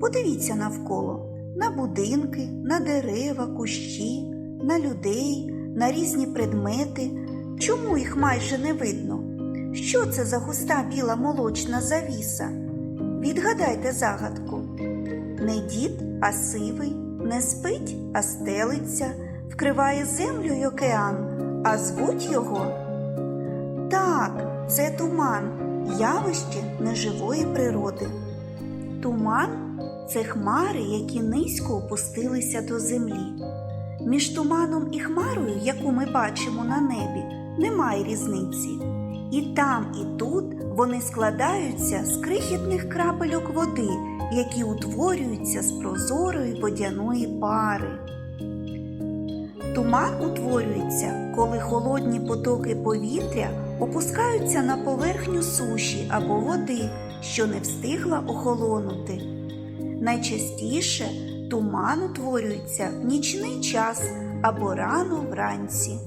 Подивіться навколо на будинки, на дерева, кущі, на людей, на різні предмети. Чому їх майже не видно? Що це за густа біла молочна завіса? Відгадайте загадку. Не дід, а сивий, не спить, а стелиться, вкриває землю й океан, а звуть його. Так, це туман, явище неживої природи. Туман це хмари, які низько опустилися до землі. Між туманом і хмарою, яку ми бачимо на небі, немає різниці. І там, і тут вони складаються з крихітних крапельок води, які утворюються з прозорої водяної пари. Туман утворюється, коли холодні потоки повітря опускаються на поверхню суші або води, що не встигла охолонути. Найчастіше туман утворюється в нічний час або рано вранці.